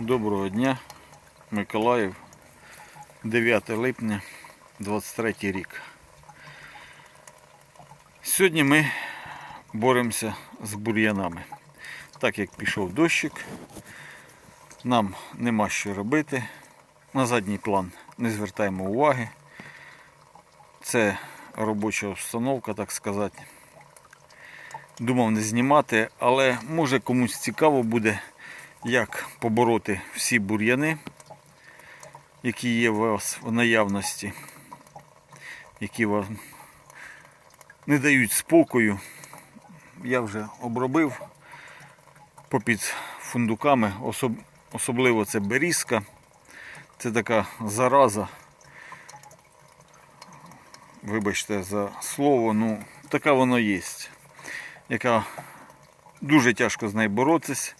Доброго дня, Миколаїв, 9 липня, 23 рік. Сьогодні ми боремося з бур'янами. Так як пішов дощик, нам нема що робити. На задній план не звертаємо уваги. Це робоча установка, так сказати. Думав не знімати, але може комусь цікаво буде як побороти всі бур'яни, які є у вас в наявності, які вам не дають спокою. Я вже обробив попід фундуками, особ... особливо це берізка. Це така зараза. Вибачте за слово, ну така воно є, яка дуже тяжко з нею боротися.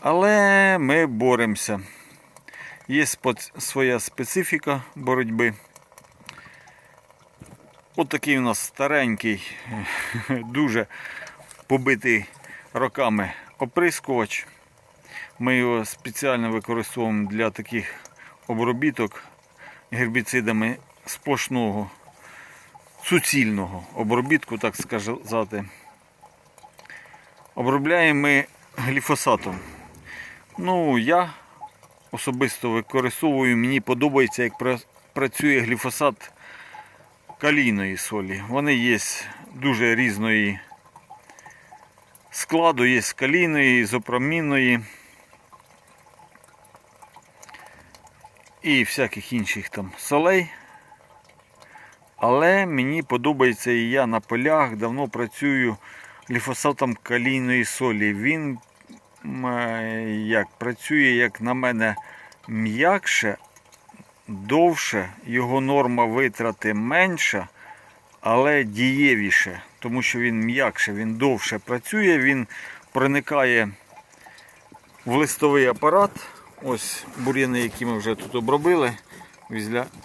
Але ми боремося. Є своя специфіка боротьби. От такий у нас старенький, дуже побитий роками оприскувач. Ми його спеціально використовуємо для таких обробіток гербіцидами сплошного, суцільного обробітку, так сказати. Обробляємо ми гліфосатом. Ну, я особисто використовую, мені подобається, як працює гліфосат калійної солі. Вони є дуже різної складу, є з калійної, ізопромінної і всяких інших там солей. Але мені подобається і я на полях давно працюю гліфосатом калійної солі. Він як працює, як на мене, м'якше, довше, його норма витрати менша, але дієвіше, тому що він м'якше, він довше працює, він проникає в листовий апарат. Ось бур'яни, які ми вже тут обробили,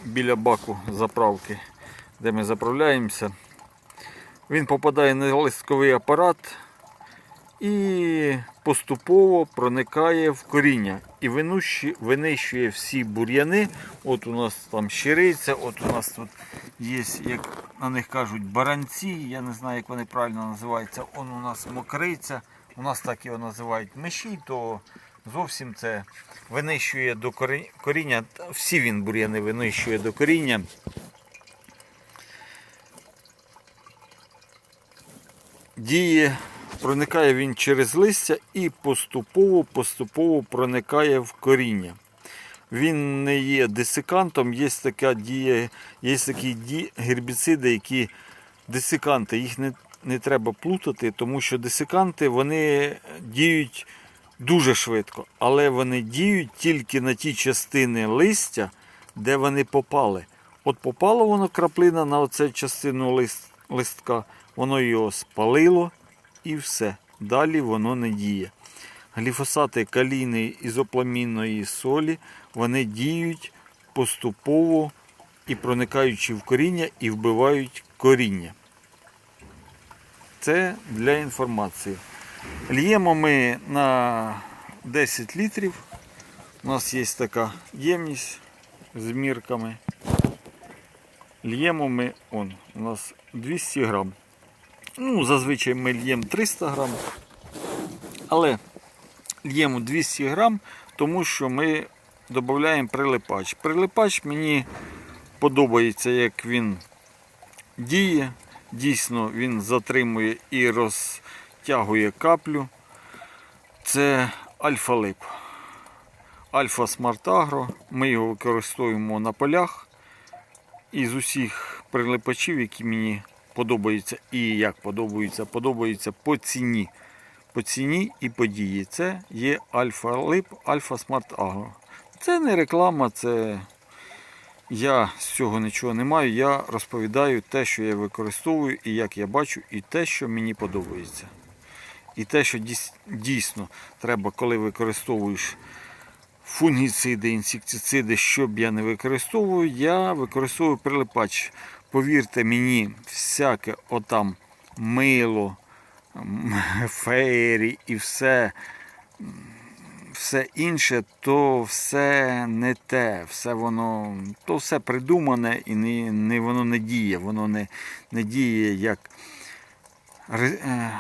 біля баку заправки, де ми заправляємося. Він попадає на листковий апарат і поступово проникає в коріння і винищує всі бур'яни. От у нас там щириця, от у нас тут є, як на них кажуть, баранці. Я не знаю, як вони правильно називаються. Он у нас мокриця. У нас так його називають миші, то зовсім це винищує до коріння. Всі він бур'яни винищує до коріння. діє, проникає він через листя і поступово-поступово проникає в коріння. Він не є десикантом, є така дія, є такі гербіциди, які десиканти, їх не, не треба плутати, тому що десиканти вони діють дуже швидко, але вони діють тільки на ті частини листя, де вони попали. От попало воно краплина на оцю частину лист, листка, воно його спалило і все. Далі воно не діє. Гліфосати калійної ізопламінної солі вони діють поступово і проникаючи в коріння і вбивають коріння. Це для інформації. Л'ємо ми на 10 літрів. У нас є така ємність з мірками. Л'ємо ми, он, у нас 200 грам. Ну, зазвичай ми л'ємо 300 грам. Але л'ємо 200 грам, тому що ми додаємо прилипач. Прилипач мені подобається, як він діє. Дійсно, він затримує і розтягує каплю. Це альфа-лип. Альфа Смарт Агро. Ми його використовуємо на полях. Із усіх прилипачів, які мені подобаються і як подобаються, подобаються по ціні. По ціні і по дії. Це є Альфа Лип, Альфа Смарт Агро. Це не реклама, це я з цього нічого не маю. Я розповідаю те, що я використовую, і як я бачу, і те, що мені подобається. І те, що дійсно треба, коли використовуєш фунгіциди, інсектициди, що б я не використовую, я використовую прилипач. Повірте мені, всяке отам мило, феєрі і все, все все інше, то все не те, все воно, то все придумане і не, не, воно не діє. Воно не, не діє як. е,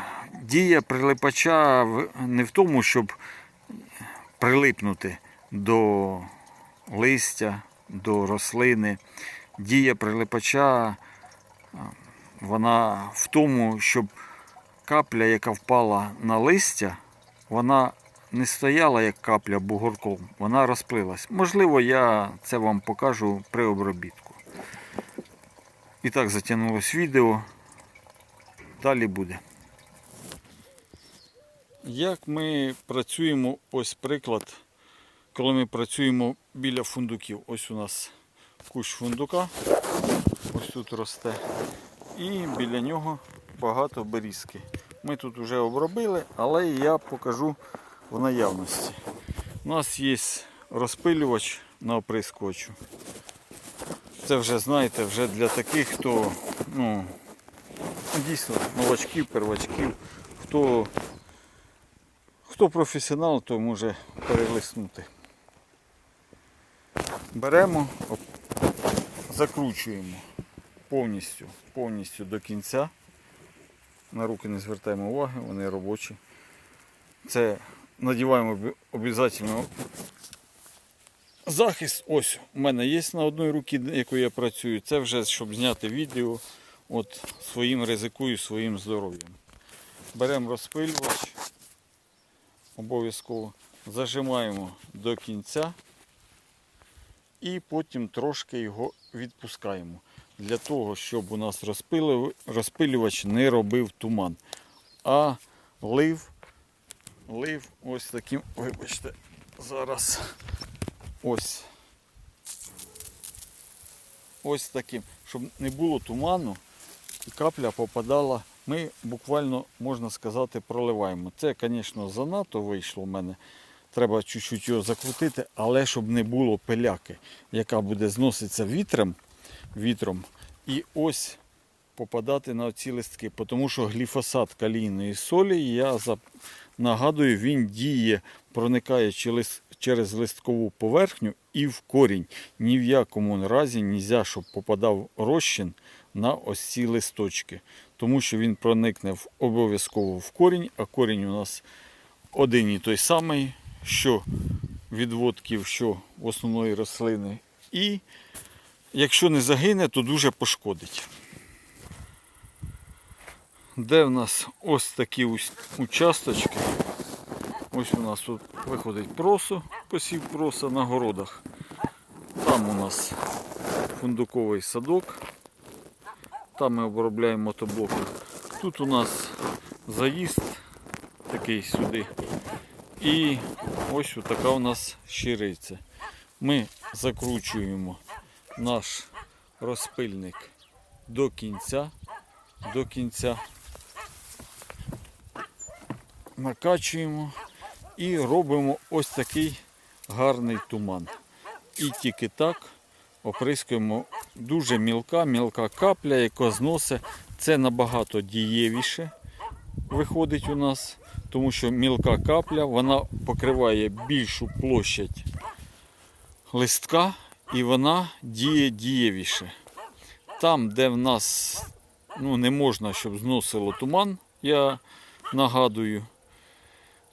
Дія прилипача не в тому, щоб прилипнути до листя, до рослини. Дія прилипача вона в тому, щоб капля, яка впала на листя, вона не стояла як капля бугорком, вона розплилась. Можливо, я це вам покажу при обробітку. І так затягнулось відео. Далі буде. Як ми працюємо, ось приклад, коли ми працюємо біля фундуків. Ось у нас кущ фундука, ось тут росте. І біля нього багато берізки. Ми тут вже обробили, але я покажу в наявності. У нас є розпилювач на оприскувачу. Це вже знаєте, вже для таких, хто ну, дійсно новачків, первачків, хто, хто професіонал, то може перелиснути. Беремо, закручуємо повністю, повністю до кінця. На руки не звертаємо уваги, вони робочі. Це надіваємо обов'язково захист. Ось у мене є на одній руці, якою я працюю. Це вже щоб зняти відео. От своїм ризикую своїм здоров'ям. Беремо розпилювач, обов'язково зажимаємо до кінця і потім трошки його відпускаємо. Для того, щоб у нас розпилювач не робив туман, а лив, лив ось таким, вибачте, зараз ось. Ось таким, щоб не було туману і капля попадала. Ми буквально, можна сказати, проливаємо. Це, звісно, занадто вийшло в мене. Треба чуть-чуть його закрутити, але щоб не було пиляки, яка буде зноситися вітром, вітром і ось попадати на ці листки. Тому що гліфосат калійної солі, я нагадую, він діє, проникає через листкову поверхню і в корінь. Ні в якому разі не можна, щоб попадав розчин на ось ці листочки. Тому що він проникне обов'язково в корінь, а корінь у нас один і той самий, що відводків, що основної рослини. І якщо не загине, то дуже пошкодить. Де в нас ось такі участочки. Ось у нас тут виходить просо, посів проса на городах. Там у нас фундуковий садок. Там ми обробляємо мотоблоки. Тут у нас заїзд такий сюди. І ось така у нас щириця. Ми закручуємо наш розпильник до кінця. До кінця. Накачуємо і робимо ось такий гарний туман. І тільки так оприскуємо дуже мілка, мілка капля, яка зносить. Це набагато дієвіше виходить у нас, тому що мілка капля вона покриває більшу площадь листка і вона діє дієвіше. Там, де в нас ну, не можна, щоб зносило туман, я нагадую,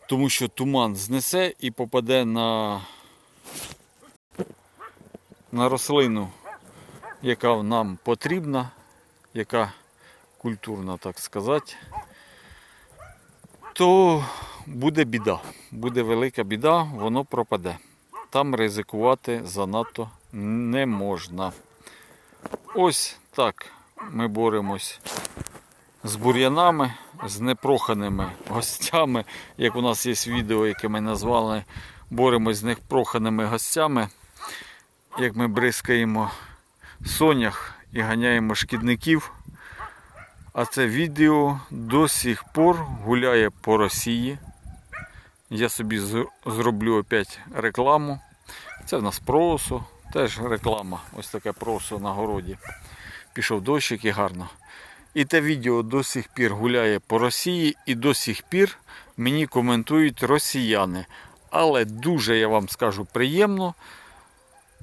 тому що туман знесе і попаде на, на рослину, яка нам потрібна, яка культурна, так сказати, то буде біда. Буде велика біда, воно пропаде. Там ризикувати занадто не можна. Ось так ми боремось з бур'янами, з непроханими гостями. Як у нас є відео, яке ми назвали Боремось з непроханими гостями. Як ми бризкаємо сонях і ганяємо шкідників. А це відео до сих пор гуляє по Росії. Я собі зроблю опять рекламу. Це в нас просо, теж реклама. Ось таке просо на городі. Пішов дощик і гарно. І те відео до сих пір гуляє по Росії і до сих пір мені коментують росіяни. Але дуже я вам скажу приємно.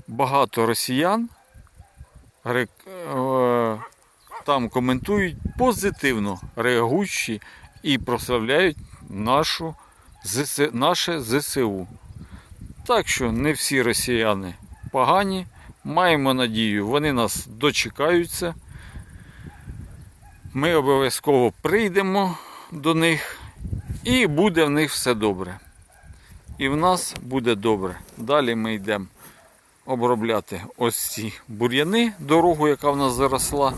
Багато росіян е, там коментують позитивно реагуючи і прославляють нашу наше ЗСУ. Так що не всі росіяни погані. Маємо надію, вони нас дочекаються. Ми обов'язково прийдемо до них і буде в них все добре. І в нас буде добре. Далі ми йдемо обробляти ось ці бур'яни, дорогу, яка в нас заросла.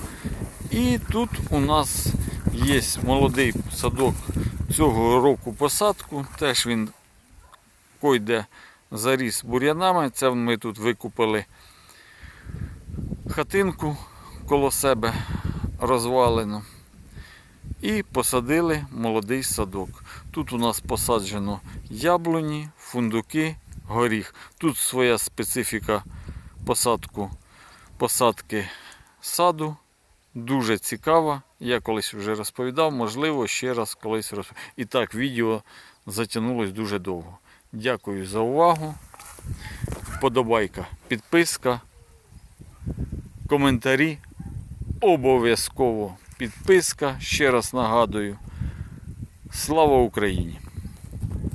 І тут у нас є молодий садок цього року посадку. Теж він койде заріс бур'янами. Це ми тут викупили хатинку коло себе розвалену. І посадили молодий садок. Тут у нас посаджено яблуні, фундуки, горіх. Тут своя специфіка посадку, посадки саду. Дуже цікава. Я колись вже розповідав, можливо, ще раз колись розповідав. І так, відео затягнулось дуже довго. Дякую за увагу. Вподобайка, підписка, коментарі. Обов'язково підписка. Ще раз нагадую. Слава Україні!